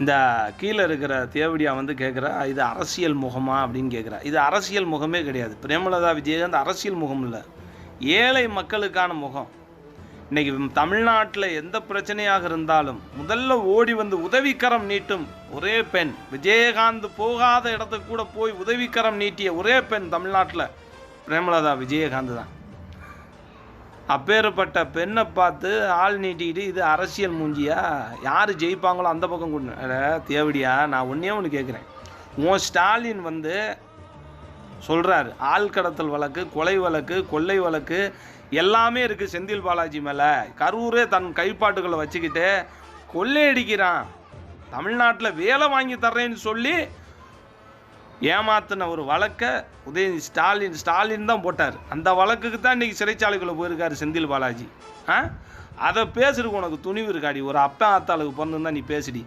இந்த கீழே இருக்கிற தேவடியா வந்து கேட்குறா இது அரசியல் முகமா அப்படின்னு கேட்குறா இது அரசியல் முகமே கிடையாது. பிரேமலதா விஜயகாந்த் அரசியல் முகம் இல்லை. ஏழை மக்களுக்கான முகம். இன்றைக்கி தமிழ்நாட்டில் எந்த பிரச்சனையாக இருந்தாலும் முதல்ல ஓடி வந்து உதவிக்கரம் நீட்டும் ஒரே பெண். விஜயகாந்த் போகாத இடத்துக்கு கூட போய் உதவிக்கரம் நீட்டிய ஒரே பெண் தமிழ்நாட்டில் பிரேமலதா விஜயகாந்த் தான். அப்பேற்பட்ட பெண்ணை பார்த்து ஆள் நீட்டிக்கிட்டு இது அரசியல் மூஞ்சியா? யார் ஜெயிப்பாங்களோ அந்த பக்கம் கொண்டு தேவடியா நான் ஒன்றே ஒன்று கேட்குறேன் உன் ஸ்டாலின் வந்து சொல்கிறாரு ஆள் கடத்தல் வழக்கு கொலை வழக்கு கொள்ளை வழக்கு எல்லாமே இருக்குது செந்தில் பாலாஜி மேலே. கரூரே தன் கைப்பாட்டுகளை வச்சுக்கிட்டு கொள்ளையடிக்கிறான். தமிழ்நாட்டில் வேலை வாங்கி தர்றேன்னு சொல்லி ஏமாத்தின ஒரு வழக்கை உதயநிதி ஸ்டாலின் ஸ்டாலின் தான் போட்டார். அந்த வழக்குக்கு தான் இன்றைக்கி சிறைச்சாலைக்குள்ளே போயிருக்காரு செந்தில் பாலாஜி. ஆ? அதை பேசுறதுக்கு உனக்கு துணிவு இருக்காடி. ஒரு அப்பா ஆத்தாளுக்கு தான் நீ பேசுடி.